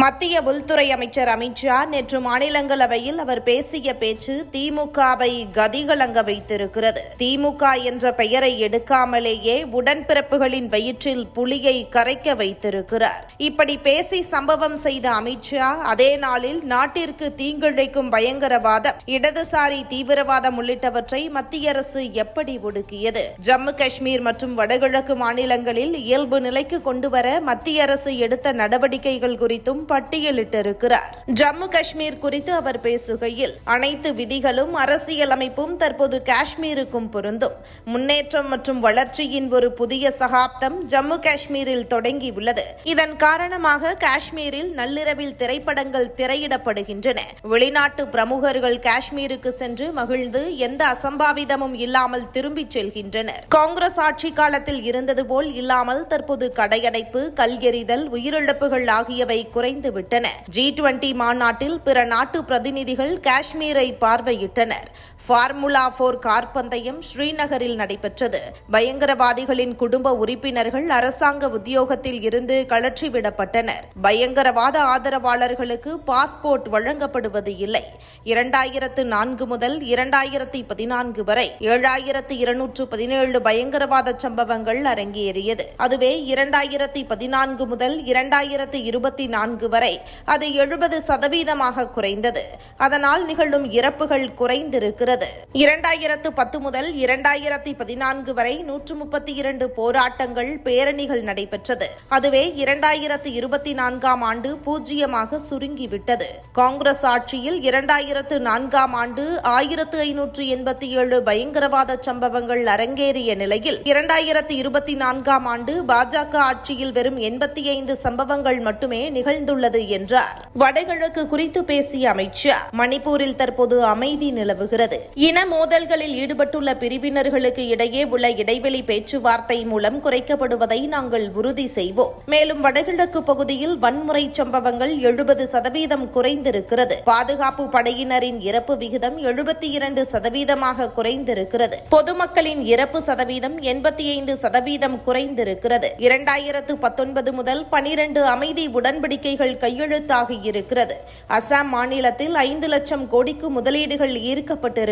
மத்திய உள்துறை அமைச்சர் அமித்ஷா நேற்று மாநிலங்களவையில் அவர் பேசிய பேச்சு திமுகவை கதிகலங்க வைத்திருக்கிறது. திமுக என்ற பெயரை எடுக்காமலேயே உடன்பிறப்புகளின் வயிற்றில் புலியை கரைக்க வைத்திருக்கிறார். இப்படி பேசி சம்பவம் செய்த அமித்ஷா அதே நாளில் நாட்டிற்கு தீங்கிழைக்கும் பயங்கரவாதம் இடதுசாரி தீவிரவாதம் உள்ளிட்டவற்றை மத்திய அரசு எப்படி ஒடுக்கியது? ஜம்மு காஷ்மீர் மற்றும் வடகிழக்கு மாநிலங்களில் இயல்பு நிலைக்கு கொண்டுவர மத்திய அரசு எடுத்த நடவடிக்கைகள் குறித்தும் பட்டியலிட்டிருக்கிறார். ஜம்மு காஷ்மீர் குறித்து அவர் பேசுகையில் அனைத்து விதிகளும் அரசியலமைப்பும் தற்போது காஷ்மீருக்கும் பொருந்தும். முன்னேற்றம் மற்றும் வளர்ச்சியின் ஒரு புதிய சகாப்தம் ஜம்மு காஷ்மீரில் தொடங்கியுள்ளது. இதன் காரணமாக காஷ்மீரில் நள்ளிரவில் திரைப்படங்கள் திரையிடப்படுகின்றன. வெளிநாட்டு பிரமுகர்கள் காஷ்மீருக்கு சென்று மகிழ்ந்து எந்த அசம்பாவிதமும் இல்லாமல் திரும்பிச் செல்கின்றனர். காங்கிரஸ் ஆட்சி காலத்தில் இருந்தது போல் இல்லாமல் தற்போது கடையடைப்பு கல் எறிதல் உயிரிழப்புகள் ஆகியவை குறைந்து விட்டன ஜி டுவெண்டி மாநாட்டில் பிற நாட்டு பிரதிநிதிகள் காஷ்மீரை பார்வையிட்டனர். ஃபார்முலா போர் கார் பந்தயம் ஸ்ரீநகரில் நடைபெற்றது. பயங்கரவாதிகளின் குடும்ப உறுப்பினர்கள் அரசாங்க உத்தியோகத்தில் இருந்து கழற்றிவிடப்பட்டனர் பயங்கரவாத ஆதரவாளர்களுக்கு பாஸ்போர்ட் வழங்கப்படுவது இல்லை. இரண்டாயிரத்து நான்கு முதல் இரண்டாயிரத்தி பதினான்கு வரை ஏழாயிரத்து இருநூற்று பதினேழு பயங்கரவாத சம்பவங்கள் அரங்கேறியது. அதுவே இரண்டாயிரத்தி பதினான்கு முதல் இரண்டாயிரத்து இருபத்தி நான்கு வரை அது எழுபது சதவீதமாக குறைந்தது. அதனால் நிகழும் இறப்புகள் குறைந்திருக்கிறது. வருகிறது. இரண்டாயிரத்து பத்து முதல் இரண்டாயிரத்தி பதினான்கு வரை நூற்று முப்பத்தி இரண்டு போராட்டங்கள் பேரணிகள் நடைபெற்றது. அதுவே இரண்டாயிரத்து இருபத்தி நான்காம் ஆண்டு பூஜ்ஜியமாக சுருங்கிவிட்டது. காங்கிரஸ் ஆட்சியில் இரண்டாயிரத்து நான்காம் ஆண்டு ஆயிரத்து ஐநூற்று எண்பத்தி ஏழு பயங்கரவாத சம்பவங்கள் அரங்கேறிய நிலையில் இரண்டாயிரத்து இருபத்தி நான்காம் ஆண்டு பாஜக ஆட்சியில் வெறும் எண்பத்தி ஐந்து சம்பவங்கள் மட்டுமே நிகழ்ந்துள்ளது என்றார். வடகிழக்கு குறித்து பேசிய அமைச்சர் மணிப்பூரில் தற்போது அமைதி நிலவுகிறது. இன மோதல்களில் ஈடுபட்டுள்ள பிரிவினர்களுக்கு இடையே உள்ள இடைவெளி பேச்சுவார்த்தை மூலம் குறைக்கப்படுவதை நாங்கள் உறுதி செய்வோம். மேலும் வடகிழக்கு பகுதியில் வன்முறை சம்பவங்கள் எழுபது சதவீதம் குறைந்திருக்கிறது. பாதுகாப்பு படையினரின் இறப்பு விகிதம் எழுபத்தி இரண்டு சதவீதமாக குறைந்திருக்கிறது. பொதுமக்களின் இறப்பு சதவீதம் எண்பத்தி ஐந்து சதவீதம் குறைந்திருக்கிறது. இரண்டாயிரத்து பத்தொன்பது முதல் பனிரெண்டு அமைதி உடன்படிக்கைகள் கையெழுத்தாகி இருக்கிறது அசாம் மாநிலத்தில் ஐந்து லட்சம் கோடிக்கு முதலீடுகள் ஈர்க்கப்பட்டிருக்கிறது.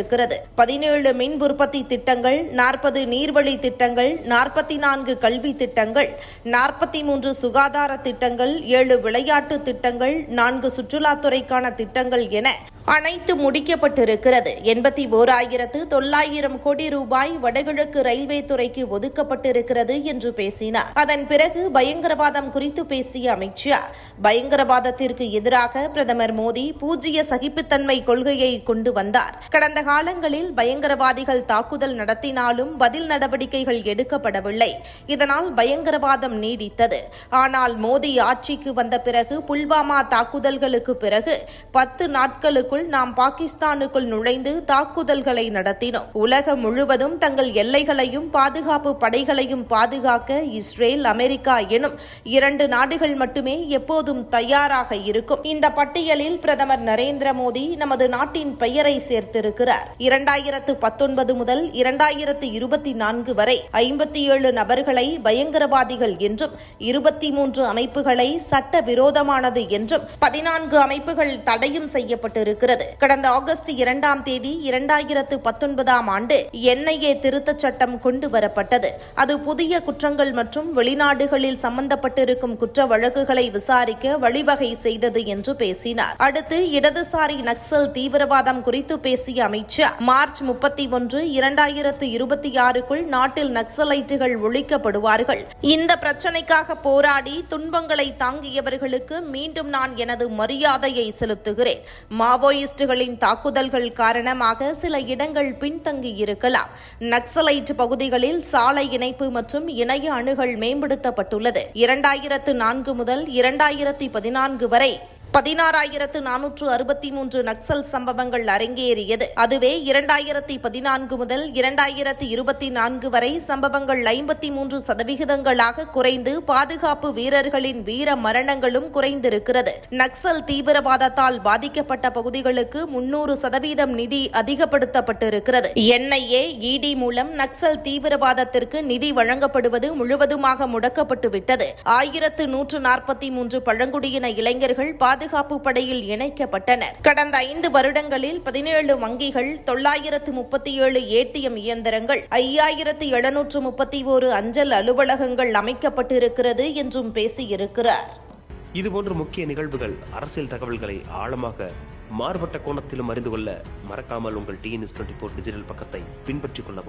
பதினேழு மின் உற்பத்தி திட்டங்கள் நாற்பது நீர்வழி திட்டங்கள் நாற்பத்தி நான்கு கல்வி திட்டங்கள் நாற்பத்தி மூன்று சுகாதார திட்டங்கள் ஏழு விளையாட்டு திட்டங்கள் நான்கு சுற்றுலாத்துறைக்கான திட்டங்கள் என அனைத்து முடிக்கப்பட்டிருக்கிறது. எண்பத்தி ஓராயிரத்து தொள்ளாயிரம் கோடி ரூபாய் வடகிழக்கு ரயில்வே துறைக்கு ஒதுக்கப்பட்டிருக்கிறது என்று பேசினார். அதன் பிறகு பயங்கரவாதம் குறித்து பேசிய அமைச்சர். பயங்கரவாதத்திற்கு எதிராக பிரதமர் மோடி பூஜ்ய சகிப்புத்தன்மை கொள்கையை கொண்டு வந்தார். கடந்த காலங்களில் பயங்கரவாதிகள் தாக்குதல் நடத்தினாலும் பதில் நடவடிக்கைகள் எடுக்கப்படவில்லை. இதனால் பயங்கரவாதம் நீடித்தது. ஆனால் மோடி ஆட்சிக்கு வந்த பிறகு புல்வாமா தாக்குதல்களுக்கு பிறகு பத்து நாட்களுக்குள் நாம் பாகிஸ்தானுக்குள் நுழைந்து தாக்குதல்களை நடத்தினோம். உலகம் முழுவதும் தங்கள் எல்லைகளையும் பாதுகாப்பு படைகளையும் பாதுகாக்க இஸ்ரேல் அமெரிக்கா எனும் இரண்டு நாடுகள் மட்டுமே எப்போதும் தயாராக இருக்கும். இந்த பட்டியலில் பிரதமர் நரேந்திர மோடி நமது நாட்டின் பெயரை சேர்த்திருக்கிறார். இரண்டாயிரத்து பத்தொன்பது முதல் இரண்டாயிரத்து இருபத்தி நான்கு வரை ஐம்பத்தி ஏழு நபர்களை பயங்கரவாதிகள் என்றும் இருபத்தி மூன்று அமைப்புகளை சட்ட விரோதமானது என்றும் பதினான்கு அமைப்புகள் தடையும் செய்யப்பட்டிருக்கிறது. கடந்த ஆகஸ்ட் இரண்டாம் தேதி இரண்டாயிரத்து பத்தொன்பதாம் ஆண்டு என்ஐஏ திருத்தச் சட்டம் கொண்டு வரப்பட்டது அது புதிய குற்றங்கள் மற்றும் வெளிநாடுகளில் சம்பந்தப்பட்டிருக்கும் குற்ற வழக்குகளை விசாரிக்க வழிவகை செய்தது என்று பேசினார். அடுத்து இடதுசாரி நக்சல் தீவிரவாதம் குறித்து பேசிய அமித்ஷா மார்ச் முப்பத்தி ஒன்று இரண்டாயிரத்து இருபத்தி ஆறுக்குள் நாட்டில் நக்சலைட்டுகள் ஒழிக்கப்படுவார்கள். இந்த பிரச்சனைக்காக போராடி துன்பங்களை தாங்கியவர்களுக்கு மீண்டும் நான் எனது மரியாதையை செலுத்துகிறேன். மாவோயிஸ்டுகளின் தாக்குதல்கள் காரணமாக சில இடங்கள் பின்தங்கி இருக்கலாம். நக்சலைட் பகுதிகளில் சாலை இணைப்பு மற்றும் இணைய அணுகல் மேம்படுத்தப்பட்டுள்ளது. இரண்டாயிரத்து நான்கு முதல் இரண்டாயிரத்தி பதினான்கு வரை பதினாறாயிரத்து நானூற்று அறுபத்தி மூன்று நக்சல் சம்பவங்கள் அரங்கேறியது. அதுவே இரண்டாயிரத்தி பதினான்கு முதல் இரண்டாயிரத்தி இருபத்தி நான்கு வரை சம்பவங்கள் ஐம்பத்தி மூன்று சதவிகிதங்களாக குறைந்து பாதுகாப்பு வீரர்களின் வீர மரணங்களும் குறைந்திருக்கிறது. நக்சல் தீவிரவாதத்தால் பாதிக்கப்பட்ட பகுதிகளுக்கு முன்னூறு சதவீதம் நிதி அதிகப்படுத்தப்பட்டிருக்கிறது. என்ஐஏ இடி மூலம் நக்சல் தீவிரவாதத்திற்கு நிதி வழங்கப்படுவது முழுவதுமாக முடக்கப்பட்டுவிட்டது. ஆயிரத்து நூற்று நாற்பத்தி மூன்று பழங்குடியின இளைஞர்கள் பாதுகாப்பு படையில் இணைக்கப்பட்டனர். கடந்த ஐந்து வருடங்களில் பதினேழு வங்கிகள் தொள்ளாயிரத்து முப்பத்தி ஏழு ஏடிஎம் இயந்திரங்கள் ஐயாயிரத்து எழுநூற்று முப்பத்தி ஓரு அஞ்சல் அலுவலகங்கள் அமைக்கப்பட்டிருக்கிறது என்றும் பேசியிருக்கிறார். இதுபோன்ற முக்கிய நிகழ்வுகள் அரசியல் தகவல்களை ஆழமாக மாறுபட்ட கோணத்திலும் அறிந்து கொள்ள மறக்காமல் உங்கள் டிஎன்எஸ் டுவெண்ட்டி ஃபோர் டிஜிட்டல் பக்கத்தை பின்பற்றிக் கொள்ளவும்.